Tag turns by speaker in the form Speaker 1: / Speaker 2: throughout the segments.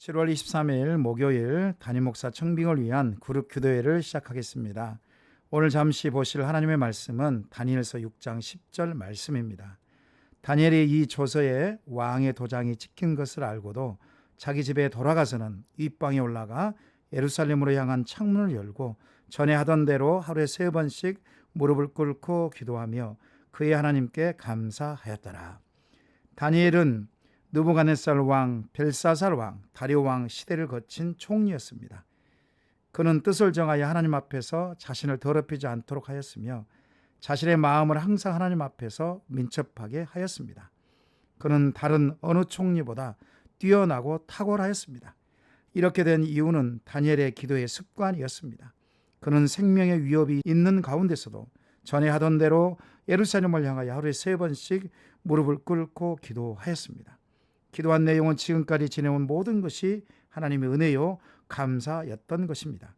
Speaker 1: 7월 23일 목요일 담임 목사 청빙을 위한 그룹 기도회를 시작하겠습니다. 오늘 잠시 보실 하나님의 말씀은 다니엘서 6장 10절 말씀입니다. 다니엘이 이 조서에 왕의 도장이 찍힌 것을 알고도 자기 집에 돌아가서는 윗방에 올라가 예루살렘으로 향한 창문을 열고 전에 하던 대로 하루에 세 번씩 무릎을 꿇고 기도하며 그의 하나님께 감사하였더라. 다니엘은 느부갓네살 왕, 벨사살 왕, 다리오 왕 시대를 거친 총리였습니다. 그는 뜻을 정하여 하나님 앞에서 자신을 더럽히지 않도록 하였으며 자신의 마음을 항상 하나님 앞에서 민첩하게 하였습니다. 그는 다른 어느 총리보다 뛰어나고 탁월하였습니다. 이렇게 된 이유는 다니엘의 기도의 습관이었습니다. 그는 생명의 위협이 있는 가운데서도 전에 하던 대로 예루살렘을 향하여 하루에 세 번씩 무릎을 꿇고 기도하였습니다. 기도한 내용은 지금까지 지내온 모든 것이 하나님의 은혜요 감사였던 것입니다.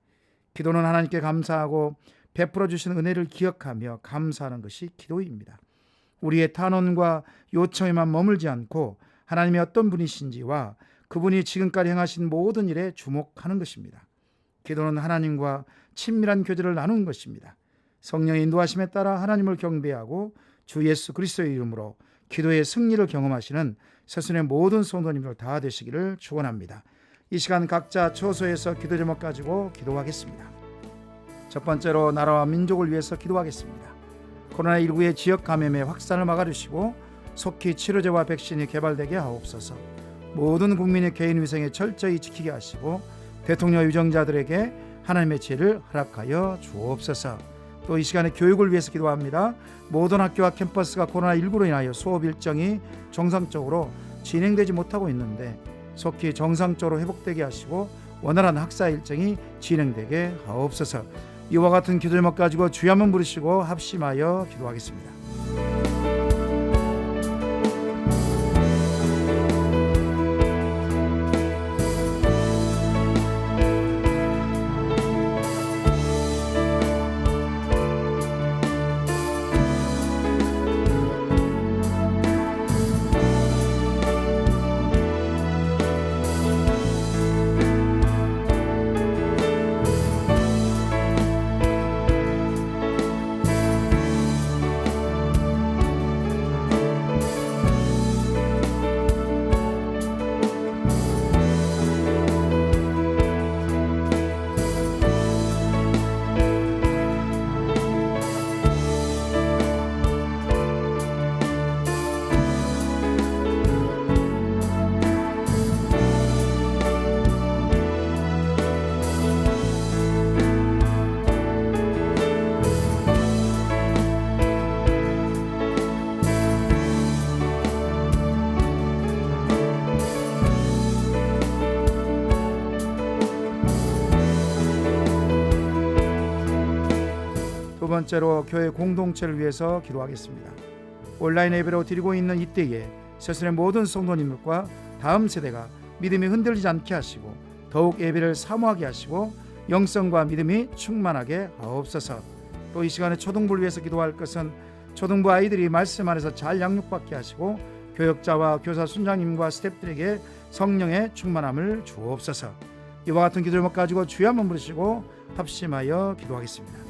Speaker 1: 기도는 하나님께 감사하고 베풀어 주신 은혜를 기억하며 감사하는 것이 기도입니다. 우리의 탄원과 요청에만 머물지 않고 하나님이 어떤 분이신지와 그분이 지금까지 행하신 모든 일에 주목하는 것입니다. 기도는 하나님과 친밀한 교제를 나누는 것입니다. 성령의 인도하심에 따라 하나님을 경배하고 주 예수 그리스도의 이름으로 기도의 승리를 경험하시는 세순의 모든 성도님들 다 되시기를 축원합니다. 이 시간 각자 처소에서 기도 제목 가지고 기도하겠습니다. 첫 번째로 나라와 민족을 위해서 기도하겠습니다. 코로나19의 지역 감염의 확산을 막아주시고 속히 치료제와 백신이 개발되게 하옵소서. 모든 국민의 개인 위생에 철저히 지키게 하시고 대통령 유정자들에게 하나님의 지혜를 허락하여 주옵소서. 또 이 시간에 교육을 위해서 기도합니다. 모든 학교와 캠퍼스가 코로나19로 인하여 수업 일정이 정상적으로 진행되지 못하고 있는데 속히 정상적으로 회복되게 하시고 원활한 학사 일정이 진행되게 하옵소서. 이와 같은 기도 제목 가지고 주여 한번 부르시고 합심하여 기도하겠습니다. 번째로 교회 공동체를 위해서 기도하겠습니다. 온라인 예배로 드리고 있는 이때에 세상의 모든 성도님들과 다음 세대가 믿음이 흔들리지 않게 하시고 더욱 예배를 사모하게 하시고 영성과 믿음이 충만하게 하옵소서. 또 이 시간에 초등부를 위해서 기도할 것은 초등부 아이들이 말씀 안에서 잘 양육받게 하시고 교역자와 교사 순장님과 스태프들에게 성령의 충만함을 주옵소서. 이와 같은 기도를 가지고 주여 한번 부르시고 합심하여 기도하겠습니다.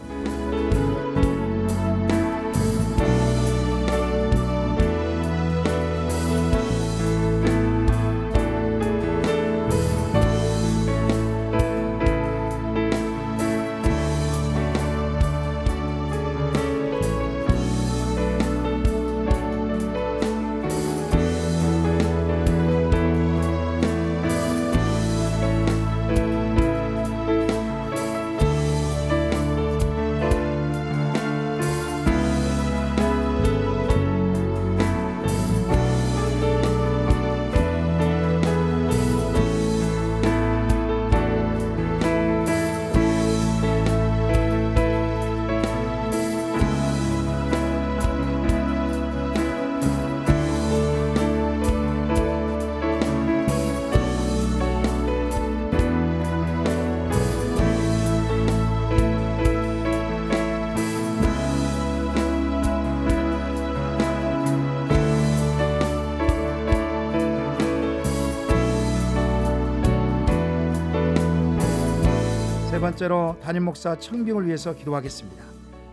Speaker 1: 번째로 담임 목사 청빙을 위해서 기도하겠습니다.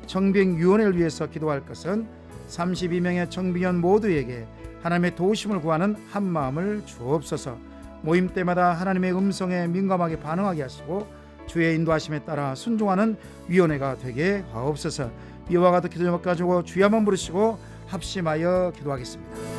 Speaker 1: 청빙위원회를 위해서 기도할 것은 32명의 청빙원 모두에게 하나님의 도우심을 구하는 한 마음을 주옵소서. 모임 때마다 하나님의 음성에 민감하게 반응하게 하시고 주의 인도하심에 따라 순종하는 위원회가 되게 하옵소서. 이와 같은 기도 제목 가지고 한번 부르시고 합심하여 기도하겠습니다.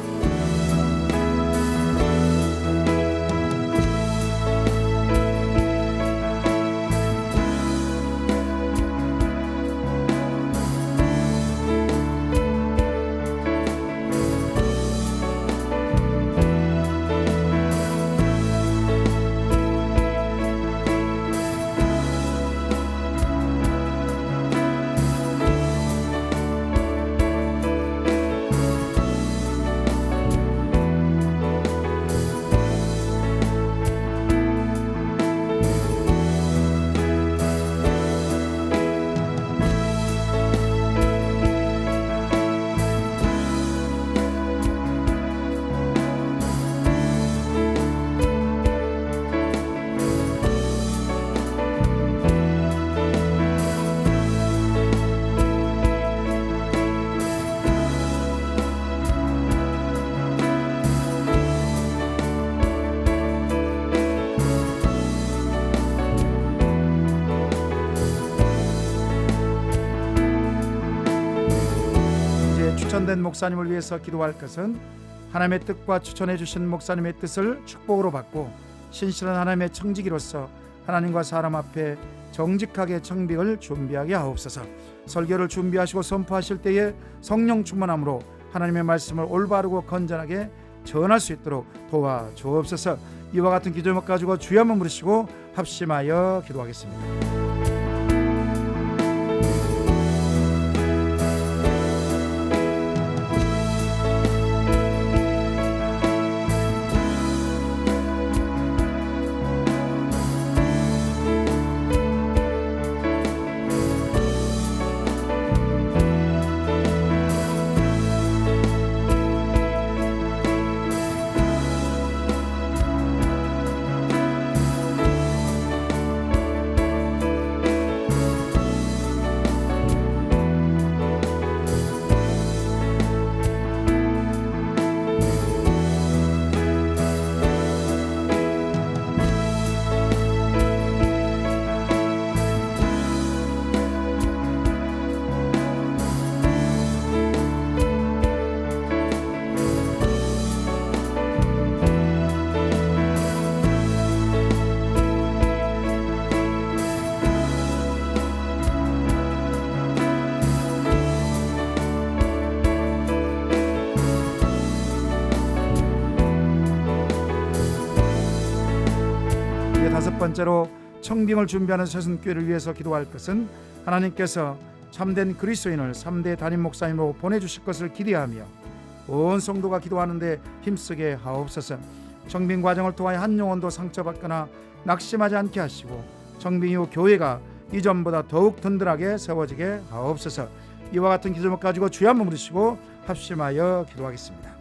Speaker 1: 추천된 목사님을 위해서 기도할 것은 하나님의 뜻과 추천해 주신 목사님의 뜻을 축복으로 받고 신실한 하나님의 청지기로서 하나님과 사람 앞에 정직하게 청빙을 준비하게 하옵소서. 설교를 준비하시고 선포하실 때에 성령 충만함으로 하나님의 말씀을 올바르고 건전하게 전할 수 있도록 도와 주옵소서. 이와 같은 기도목 가지고 주여 한번 부르시고 합심하여 기도하겠습니다. 다섯 번째로 청빙을 준비하는 새순교회를 위해서 기도할 것은 하나님께서 참된 그리스도인을 3대 담임 목사님으로 보내주실 것을 기대하며 온 성도가 기도하는데 힘쓰게 하옵소서 청빙 과정을 통하여 한 영혼도 상처받거나 낙심하지 않게 하시고 청빙 이후 교회가 이전보다 더욱 든든하게 세워지게 하옵소서 이와 같은 기도목 가지고 주여 한번 부르시고 합심하여 기도하겠습니다.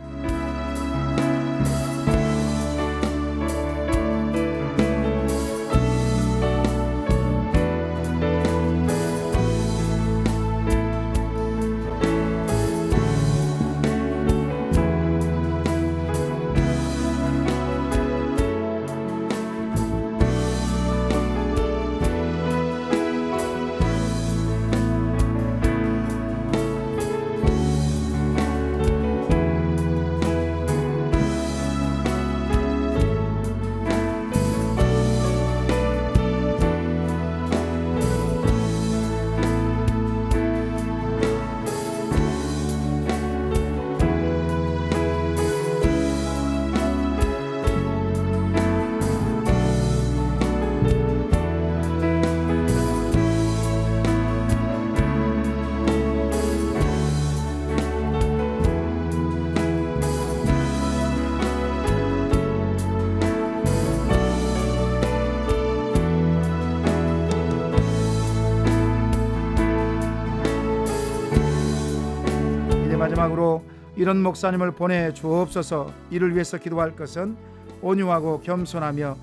Speaker 1: 마지막으로 이런 목사님을 보내 주옵소서 이를 위해서 기도할 것은 온유하고 겸손하며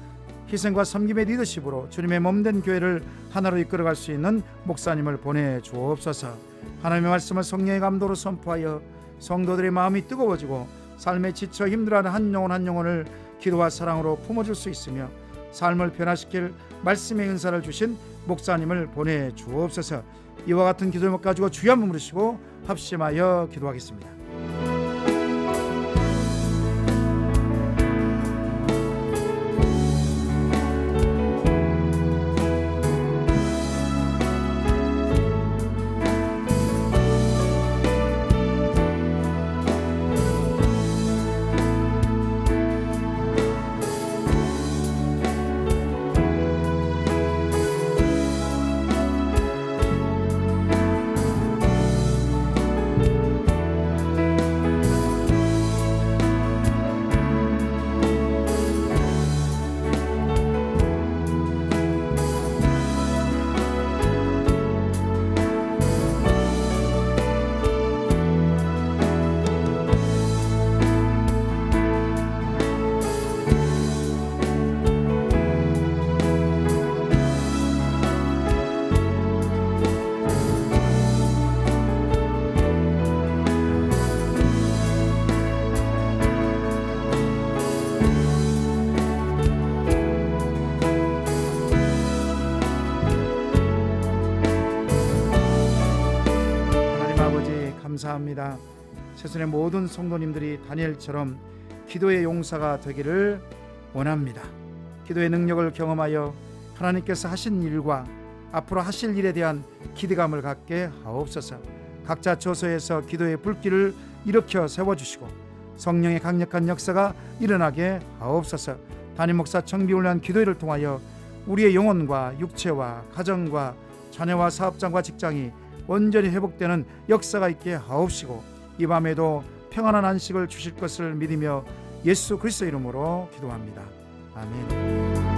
Speaker 1: 희생과 섬김의 리더십으로 주님의 몸된 교회를 하나로 이끌어갈 수 있는 목사님을 보내 주옵소서. 하나님의 말씀을 성령의 감도로 선포하여 성도들의 마음이 뜨거워지고 삶에 지쳐 힘들어하는 한 영혼 한 영혼을 기도와 사랑으로 품어줄 수 있으며 삶을 변화시킬 말씀의 은사를 주신 목사님을 보내 주옵소서. 이와 같은 기도 제목 가지고 주여 한번 부르시고 합심하여 기도하겠습니다. 감사합니다. 세상의 모든 성도님들이 다니엘처럼 기도의 용사가 되기를 원합니다. 기도의 능력을 경험하여 하나님께서 하신 일과 앞으로 하실 일에 대한 기대감을 갖게 하옵소서. 각자 처소에서 기도의 불길을 일으켜 세워주시고 성령의 강력한 역사가 일어나게 하옵소서. 담임 목사 청비훈련 기도회를 통하여 우리의 영혼과 육체와 가정과 자녀와 사업장과 직장이 온전히 회복되는 역사가 있게 하옵시고 이 밤에도 평안한 안식을 주실 것을 믿으며 예수 그리스도 이름으로 기도합니다. 아멘.